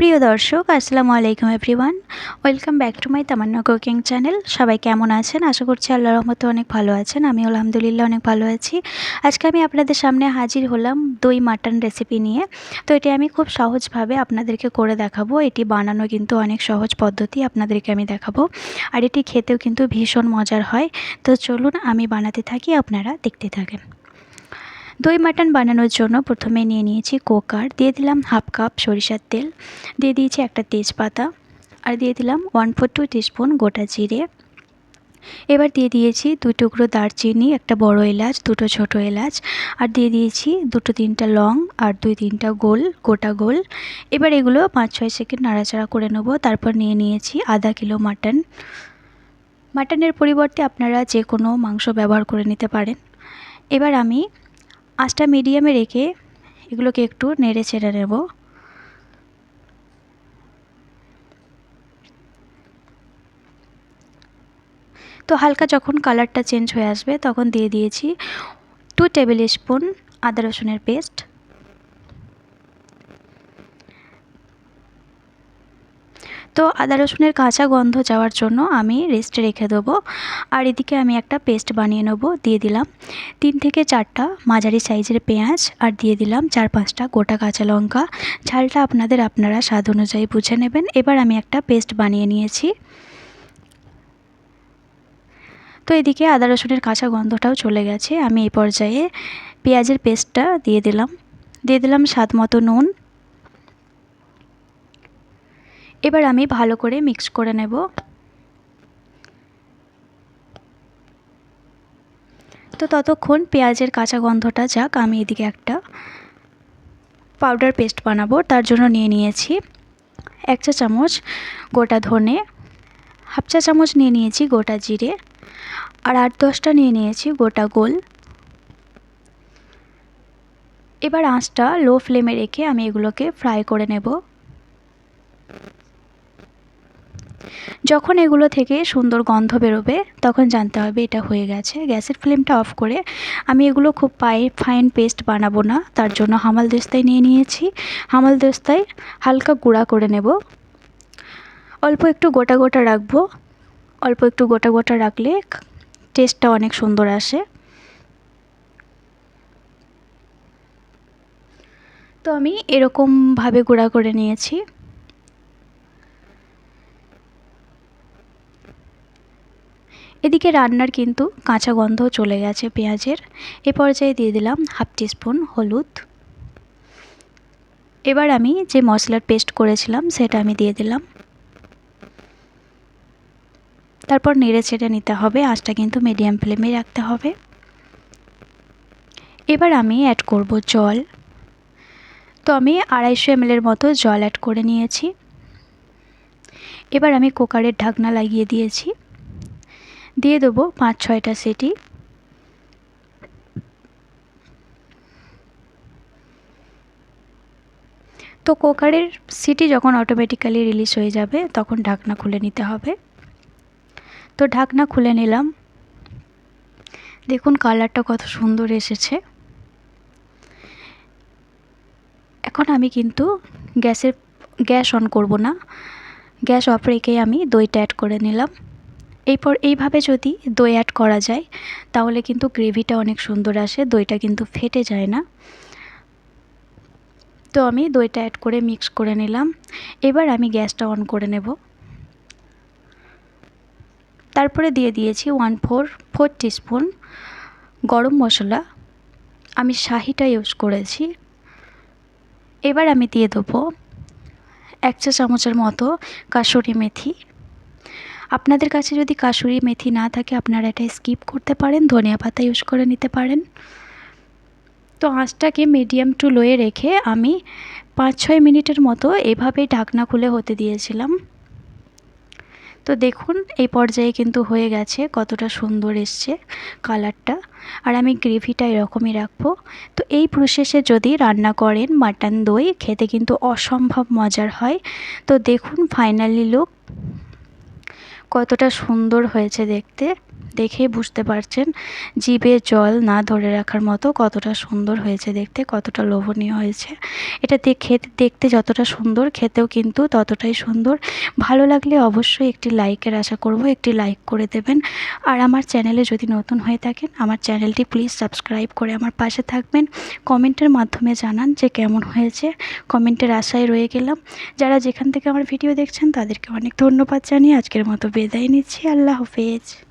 প্রিয় দর্শক, আসসালামু আলাইকুম everyone. Welcome back to my Tamanna cooking channel. সবাই কেমন আছেন? আশা করছি আল্লাহ রহমতে অনেক ভালো আছেন। আমি আলহামদুলিল্লাহ অনেক ভালো আছি। আজকে আমি আপনাদের সামনে হাজির হলাম দই মাটন রেসিপি নিয়ে। তো এটি আমি খুব সহজভাবে আপনাদেরকে করে দেখাবো। এটি বানানো কিন্তু অনেক সহজ পদ্ধতি আপনাদেরকে আমি দেখাবো। আর এটি খেতেও কিন্তু ভীষণ মজার হয়। তো চলুন আমি বানাতে থাকি, আপনারা দেখতে থাকেন। দই মাটন বানানোর জন্য প্রথমে নিয়ে নিয়েছি কোকার দিয়ে দিলাম হাফ কাপ সরিষার তেল। দিয়ে দিয়েছি একটা তেজপাতা আর দিয়ে দিলাম ওয়ান ফোর টু টিস্পুন গোটা জিরে। এবার দিয়ে দিয়েছি দুই টুকরো দারচিনি, একটা বড় এলাচ, দুটো ছোট এলাচ আর দিয়ে দিয়েছি দুটো তিনটা লং আর দুই তিনটা গোল, গোটা গোল। এবার এগুলো পাঁচ ছয় সেকেন্ড নাড়াচাড়া করে নেব। তারপর নিয়ে নিয়েছি আধা কিলো মাটন। মাটনের পরিবর্তে আপনারা যে কোনো মাংস ব্যবহার করে নিতে পারেন। এবার আমি আঁচটা মিডিয়ামে রেখে এগুলোকে একটু নেড়ে ছেড়ে নেব। তো হালকা যখন কালারটা চেঞ্জ হয়ে আসবে তখন দিয়ে দিয়েছি টু টেবিল স্পুন আদা রসুনের পেস্ট তো আদা রসুনের কাঁচা গন্ধ যাওয়ার জন্য আমি রেস্টে রেখে দেবো। আর এদিকে আমি একটা পেস্ট বানিয়ে নেব, দিয়ে দিলাম তিন থেকে চারটা মাঝারি সাইজের পেঁয়াজ আর দিয়ে দিলাম চার পাঁচটা গোটা কাঁচা লঙ্কা। ঝালটা আপনাদের আপনারা স্বাদ অনুযায়ী বুঝে নেবেন। এবার আমি একটা পেস্ট বানিয়ে নিয়েছি। তো এদিকে আদা রসুনের কাঁচা গন্ধটাও চলে গেছে। আমি এই পর্যায়ে পেঁয়াজের পেস্টটা দিয়ে দিলাম। দিয়ে দিলাম স্বাদ মতো নুন। এবার আমি ভালো করে মিক্স করে নেব। তো ততক্ষণ পেঁয়াজের কাঁচা গন্ধটা যাক, আমি এদিকে একটা পাউডার পেস্ট বানাবো, তার জন্য নিয়ে নিয়েছি এক চা চামচ গোটা ধনে, হাফ চা চামচ নিয়ে নিয়েছি গোটা জিরে, আর আট দশটা নিয়ে নিয়েছি গোটা গোল। এবার আঁচটা লো ফ্লেমে রেখে আমি এগুলোকে ফ্রাই করে নেব। যখন এগুলো থেকে সুন্দর গন্ধ বেরোবে, তখন জানতে হবে এটা হয়ে গেছে। গ্যাসের ফ্লেমটা অফ করে আমি এগুলো খুব পাই ফাইন পেস্ট বানাবো না। তার জন্য হামাল দোস্তায় নিয়ে নিয়েছি। হামাল দোস্তায় হালকা গুঁড়া করে নেব। অল্প একটু গোটা গোটা রাখব। অল্প একটু গোটা গোটা রাখলে টেস্টটা অনেক সুন্দর আসে। তো আমি এরকমভাবে গুঁড়া করে নিয়েছি। এদিকে রান্নার কিন্তু কাঁচা গন্ধ চলে গেছে পেঁয়াজের। এ পর্যায়ে দিয়ে দিলাম হাফ টিস্পুন হলুদ। এবার আমি যে মশলার পেস্ট করেছিলাম সেটা আমি দিয়ে দিলাম। তারপর নেড়ে ছেড়ে নিতে হবে, আঁচটা কিন্তু মিডিয়াম ফ্লেমে রাখতে হবে। এবার আমি অ্যাড করব জল। তো আমি আড়াইশো এমএলের মতো জল অ্যাড করে নিয়েছি। এবার আমি কুকারের ঢাকনা লাগিয়ে দিয়েছি। দিয়ে দেবো পাঁচ, ছয়টা সিটি। তো কুকারের সিটি যখন অটোমেটিক্যালি রিলিজ হয়ে যাবে, তখন ঢাকনা খুলে নিতে হবে। তো ঢাকনা খুলে নিলাম। দেখুন কালারটা কত সুন্দর এসেছে। এখন আমি কিন্তু গ্যাসের, গ্যাস অন করব না। গ্যাস অফ রেখে আমি দইটা অ্যাড করে নিলাম। এরপর এইভাবে যদি দই অ্যাড করা যায়, তাহলে কিন্তু গ্রেভিটা অনেক সুন্দর আসে, দইটা কিন্তু ফেটে যায় না। তো আমি দইটা অ্যাড করে মিক্স করে নিলাম। এবার আমি গ্যাসটা অন করে নেব। তারপরে দিয়ে দিয়েছি ওয়ান ফোর ফোর টিস্পুন গরম মশলা। আমি শাহিটা ইউজ করেছি। এবার আমি দিয়ে দেবো এক চা চামচের মতো কাসুরি মেথি। আপনাদের কাছে যদি কাসুরি মেথি না থাকে, আপনারা এটা স্কিপ করতে পারেন, ধনিয়া পাতা ইউজ করে নিতে পারেন। তো আঁচটাকে মিডিয়াম টু লোয়ে রেখে আমি পাঁচ ছয় মিনিটের মতো এভাবেই ঢাকনা খুলে হতে দিয়েছিলাম। তো দেখুন, এই পর্যায়ে কিন্তু হয়ে গেছে, কতটা সুন্দর এসছে কালারটা। আর আমি গ্রেভিটা এরকমই রাখব। তো এই প্রসেসে যদি রান্না করেন মাটন দই, খেতে কিন্তু অসম্ভব মজার হয়। তো দেখুন ফাইনালি লুক কতটা সুন্দর হয়েছে দেখতে। দেখেই বুঝতে পারছেন জিভে জল না ধরে রাখার মতো কতটা সুন্দর হয়েছে দেখতে, কতটা লোভনীয় হয়েছে। এটা খেতে দেখতে যতটা সুন্দর, খেতেও কিন্তু ততটাই সুন্দর। ভালো লাগলে অবশ্যই একটি লাইকের আশা করব, একটি লাইক করে দেবেন। আর আমার চ্যানেলে যদি নতুন হয়ে থাকেন, আমার চ্যানেলটি প্লিজ সাবস্ক্রাইব করে আমার পাশে থাকবেন। কমেন্টের মাধ্যমে জানান যে কেমন হয়েছে। কমেন্টের আশায় রয়ে গেলাম। যারা যেখান থেকে আমার ভিডিও দেখছেন, তাদেরকে অনেক ধন্যবাদ জানিয়ে আজকের মতো বিদায় নিচ্ছি। আল্লাহ হাফেজ।